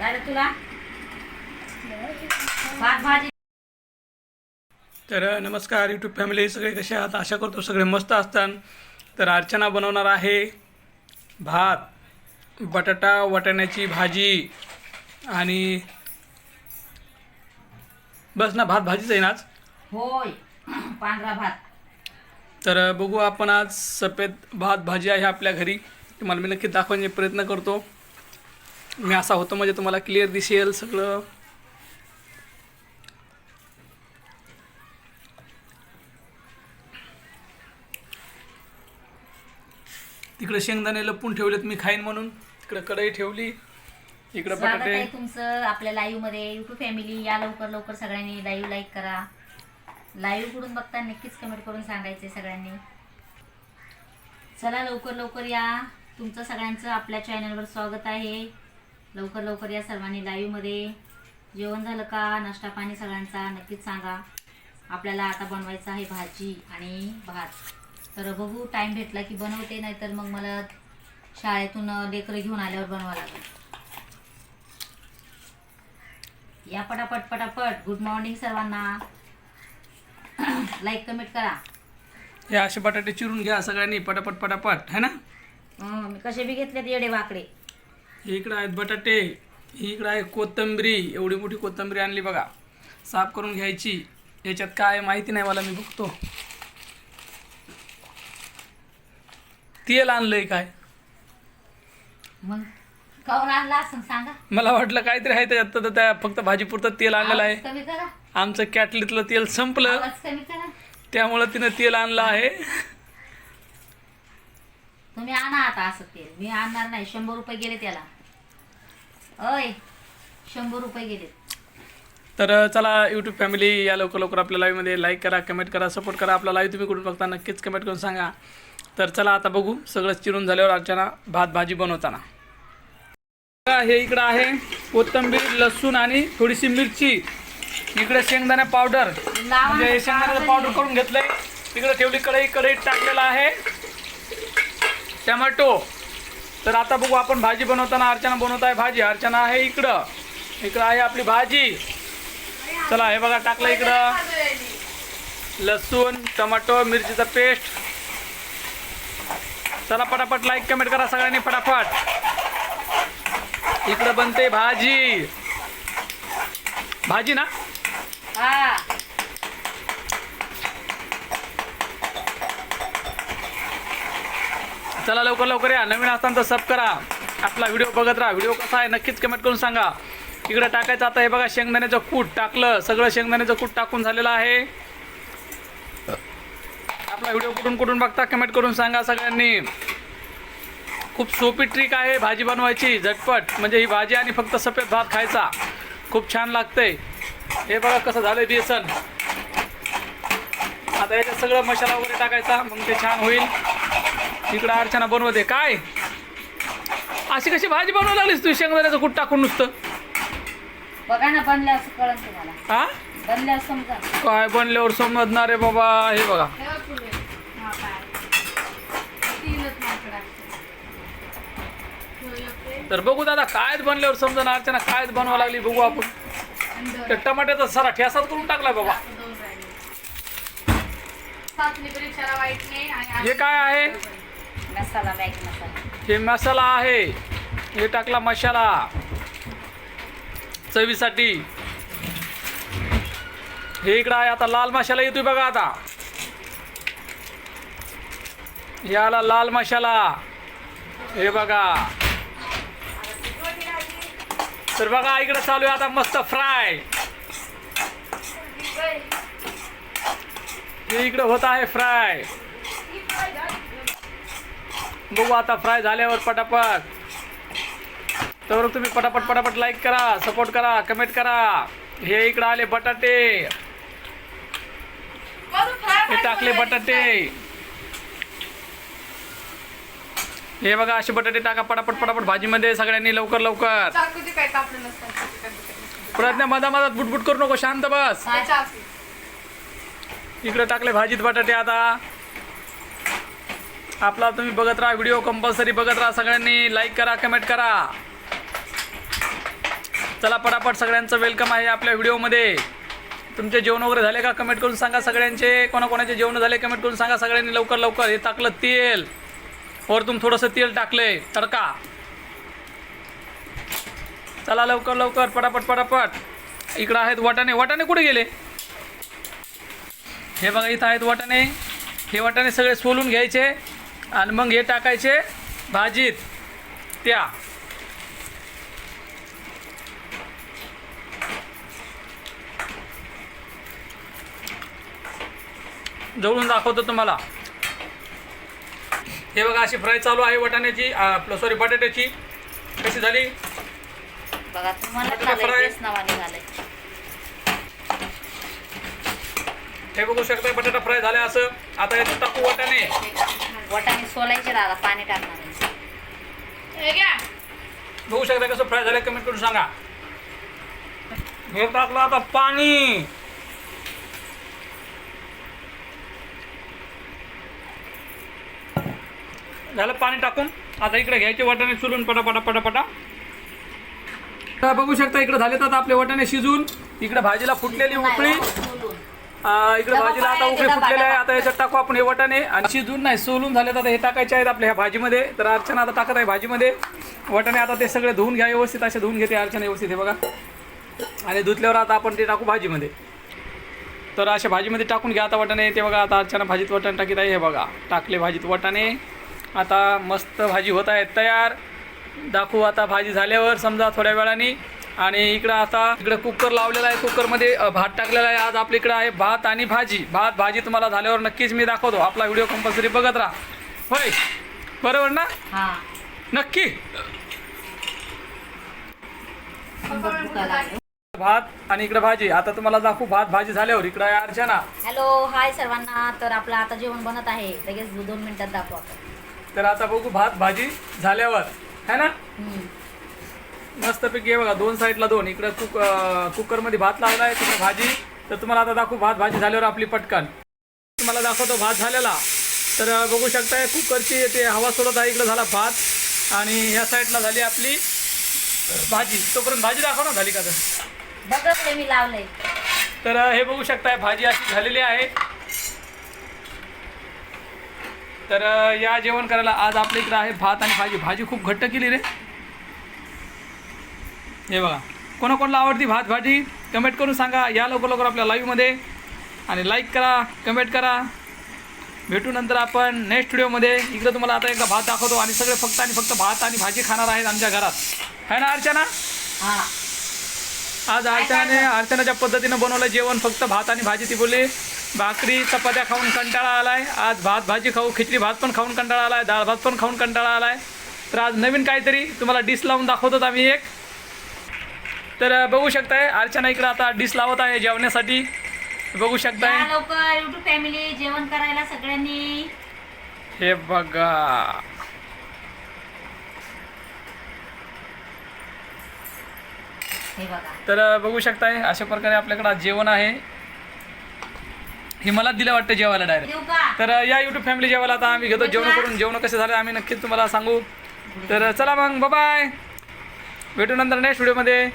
झालं तुला? भात भाजी तर नमस्कार यूट्यूब फॅमिली सगळे कसे आहात? आशा करतो सगळे मस्त असतात तर अर्चना बनवणार आहे भात बटाटा वाटाण्याची भाजी आणि बस ना भात भाजीच आहे ना आज? होय पांढरा भात. तर बघू आपण आज सफेद भात भाजी आहे आपल्या घरी. तुम्हाला मी नक्की दाखवण्याचा प्रयत्न करतो. मी असा होतो म्हणजे तुम्हाला क्लिअर दिसेल सगळं. तिकडे शेंगदाणे लपून ठेवलेत मी खाईन म्हणून. तिकडे कढई ठेवली. इकडे स्वागत बटाटे. आहे तुमचं आपल्या लाईव्हमध्ये. युट्यूब फॅमिली या लवकर लवकर सगळ्यांनी लाईव्ह लाईक करा. लाईव्हकडून बघता नक्कीच कमेंट करून सांगायचे सगळ्यांनी. चला लवकर लवकर या. तुमचं सगळ्यांचं आपल्या चॅनलवर स्वागत आहे. लवकर लवकर या सर्वांनी लाईव्हमध्ये जेवण झालं का? नाश्ता पाणी सगळ्यांचा नक्कीच सांगा. आपल्याला आता बनवायचं आहे भाजी आणि भात. तर बघू टाइम भेटला की बनवते नाहीतर मग मला शाळेतून लेकरं घेऊन आल्यावर बनवावं लागेल. या पटापट पटापट. गुड मॉर्निंग सर्वांना. लाईक कमेंट करा. हे असे बटाटे चिरून घ्या सगळ्यांनी पटापट पटापट. है ना? मी कसे बी घेतलेत येडे वाकडे. इकडं आहेत बटाटे ही इकडं आहे कोथिंबरी. एवढी मोठी कोथिंबरी आणली बघा. साफ करून घ्यायची. याच्यात काय माहिती नाही मला मी बघतो. तेल आणलंय काय? मग काऊन आणला असं सांगा. मला वाटलं काहीतरी आहे त्याच्यात तर त्या फक्त भाजीपुरतं तेल आणलेलं आहे. आवाज कमी करा. आमचं कॅटलीतलं तेल संपलं. आवाज कमी करा. त्यामुळं तिनं तेल आणलं आहे. तुम्ही आणा आता असं ते मी आणणार नाही. शंभर रुपये गेले त्याला. अय शंभर रुपये गेले. तर चला यूट्यूब फॅमिली या लवकर लवकर आपल्या लाईव्हमध्ये लाईक करा कमेंट करा सपोर्ट करा. आपला लाईव्ह तुम्ही कुठून बघता नक्कीच कमेंट करून सांगा. तर चला आता बघू. सगळं चिरून झाल्यावर अर्चना भात भाजी बनवताना. हे इकडं आहे कोथिंबीर लसूण आणि थोडीशी मिरची. इकडे शेंगदाणा पावडर म्हणजे शेंगदाण्याचं पावडर करून घेतलंय. इकडे ठेवली कढई कढईत टाकलेला आहे. टमॅटो तर आता बघू आपण भाजी बनवताना अर्चना बनवत आहे भाजी. अर्चना आहे इकडं. इकडं आहे आपली भाजी. चला हे बघा टाकलं इकडं. लसूण टमाटो मिरचीचा पेस्ट. चला पटापट लाईक कमेंट करा सगळ्यांनी फटाफट इकडं बनते भाजी. भाजी ना? चला लवकर लवकर या. नवीन असताना तर सब करा. आपला व्हिडिओ बघत राहा. व्हिडिओ कसा आहे नक्कीच कमेंट करून सांगा. इकडे टाकायचं आता हे बघा शेंगदाण्याचं कूट टाकलं. सगळं शेंगदाण्याचं कूट टाकून झालेलं आहे. आपला व्हिडिओ कुठून कुठून बघता कमेंट करून सांगा सगळ्यांनी. खूप सोपी ट्रिक आहे भाजी बनवायची. झटपट. म्हणजे ही भाजी आणि फक्त सफेद भात खायचा. खूप छान लागतंय. हे बघा कसं झालं बेसन. आता याच्यात सगळं मसाला वगैरे टाकायचा. मग ते छान होईल. इकडं अर्चना बनवते. काय? अशी कशी भाजी बनवायला लागलीस तू? शेंगदाण्याचं कुठ टाकून नुसतं. बघा ना असं तुम्हाला हा समजा. काय बनल्यावर समजणार आहे बाबा? हे बघा. तर बघू दादा कायच बनल्यावर समजा अर्चना कायच बनवा लागली बघू आपण. त्या टमाट्याचा सारा ठेसाच करून टाकलाय बाबा. हे काय आहे? मसाला मॅगी मसाला. हे मसाला आहे. हे टाकला मसाला. चवीसाठी. हे इकडं आहे आता लाल मसाला येतोय बघा आता. आला लाल मसाला. हे बघा. तर बघा इकडे चालू आहे आता मस्त फ्राय. हे इकडे होत आहे फ्राय. बघू आता फ्राय झाल्यावर पटापट. तर तुम्ही पटापट पटापट लाईक करा सपोर्ट करा कमेंट करा. हे इकडं आले बटाटे. हे टाकले बटाटे. हे बघा असे बटाटे टाका पटापट पटापट भाजीमध्ये सगळ्यांनी लवकर लवकर. प्रयत्न मधा मधात बुटबुट करू नको शांत बस. इकडे टाकले भाजीत बटाटे आता. आपला तुम्ही बघत राहा व्हिडिओ कंपल्सरी बघत राहा सगळ्यांनी लाईक करा कमेंट करा. चला पटापट सगळ्यांचं वेलकम आहे आपल्या व्हिडिओमध्ये तुमचे जेवण वगैरे झाले का? कमेंट करून सांगा सगळ्यांचे. कोणाकोणाचे जेवण झाले कमेंट करून सांगा सगळ्यांनी लवकर लवकर. हे टाकलं तेल. वरतून थोडंसं तेल टाकलंय. तडका. चला लवकर लवकर. पटापट पटापट. इकडं आहेत वाटाणे. वाटाणे कुठे गेले? हे बघा इथं आहेत वाटाणे. हे वाटाणे सगळे सोलून घ्यायचे. आणि मग हे टाकायचे भाजीत त्या. जवळून दाखवतो तुम्हाला. हे बघा अशी फ्राय चालू आहे वाटाण्याची सॉरी बटाट्याची. कशी झाली? बघा तुम्हाला झालंय फ्राय. झालंय हे बघू शकता बटाटा फ्राय झाले असं. आता याच्यात टाकू वाटाणे. वाटाणे सोलायचे दादा पाणी टाकणार आहे. हे घ्या. बघू शकता कसं फ्राय झालं कमेंट करून सांगा. हे टाकलं आता पाणी. झालं पाणी टाकून आता इकडे घ्यायचे वाटाणे चुलून पटापटा पटापटा आता बघू शकता इकडे झाले तर आपले वाटाणे शिजून. इकडे भाजीला फुटलेली उकळी इकडे भाजीला आता उकळी डबा, फुटलेली आहे. आता याच्यात टाकू आपण हे वाटाणे. आणि शिजून नाही सोलून झाले तर आता हे टाकायचे आहेत आपल्या ह्या भाजीमध्ये. तर अर्चना आता टाकत आहे भाजीमध्ये. वाटाणे आता ते सगळे धुवून घ्या व्यवस्थित असे धुवून घेते अर्चना व्यवस्थित हे बघा. आणि धुतल्यावर आता आपण ते टाकू भाजीमध्ये. तर अशा भाजीमध्ये टाकून घ्या आता वाटाणे. ते बघा आता अर्चना भाजीत वाटाणे टाकीत आहे हे बघा. टाकले भाजीत वाटाणे. आता मस्त भाजी होत आहे तयार. दाखवू आता भाजी झाल्यावर समजा थोड्या वेळाने. आणि इकडं आता इकडे कुकर लावलेला आहे कुकरमध्ये भात टाकलेला आहे. आज आपल्या इकडं आहे भात आणि भाजी. भात भाजी तुम्हाला झाल्यावर नक्कीच मी दाखवतो. आपला व्हिडिओ कंपल्सरी बघत राहा. होय? बरोबर ना? हा. नक्की. भात आणि इकडे भाजी. आता तुम्हाला दाखवू भात भाजी झाल्यावर. इकडं आहे अर्चना. हॅलो हाय सर्वांना. तर आपलं आता जेवण बनत आहे. लगेच दोन मिनिटात दाखवू तर आता बघू भात भाजी झाल्यावर. है ना. मस्तपैकी हे बघा दोन साईडला दोन. इकडं कुक कुकरमध्ये भात लावला आहे तिकडे भाजी. तर तुम्हाला आता दाखवू भात भाजी झाल्यावर आपली पटकन. तुम्हाला दाखवतो भात झालेला. तर बघू शकताय कुकरची ते हवा सोडत आहे इकडं झाला भात. आणि ह्या साईडला झाली आपली भाजी. तोपर्यंत भाजी दाखव ना झाली का तर? मी लावलंय. तर हे बघू शकताय भाजी अशी झालेली आहे. तर या जेवण करायला आज आपल्या इकडं आहे भात आणि भाजी. भाजी खूप घट्ट केली रे. हे बघा. कोणाकोणाला आवडती भात भाजी कमेंट करून सांगा. या लवकर लवकर आपल्या लाईव्हमध्ये आणि लाईक करा कमेंट करा. भेटू नंतर आपण नेक्स्ट व्हिडिओमध्ये इकडं तुम्हाला आता एकदा भात दाखवतो. आणि सगळे फक्त आणि फक्त भात आणि भाजी खाणार आहेत आमच्या घरात. है ना अर्चना? हा. आज अर्चनाने अर्चनाच्या पद्धतीनं बनवलं जेवण. फक्त भात आणि भाजी ती बोलली. भाकरी चपात्या खाऊन कंटाळा आलाय. आज भात भाजी खाऊ. खिचडी भात पण खाऊन कंटाळा आलाय. डाळ भात पण खाऊन कंटाळा आलाय. तर आज नवीन काहीतरी तुम्हाला डिश लावून दाखवतो आम्ही एक. तर बघू शकताय अर्चना इकडं आता डिश लावत आहे जेवण्यासाठी बघू शकताय. लवकर युट्यूब फॅमिली जेवण करायला सगळ्यांनी. हे बघा. हे तर बघू शकताय अशा प्रकारे आपल्याकडे जेवण आहे. हे मला दिलं वाटतं जेवायला डायरेक्ट तर या युट्यूब फॅमिली जेवायला आता आम्ही घेतो. जेवण करून जेवण कसे झाले आम्ही नक्कीच तुम्हाला सांगू. तर चला मग बाय भेटू नंतर नेक्स्ट व्हिडिओमध्ये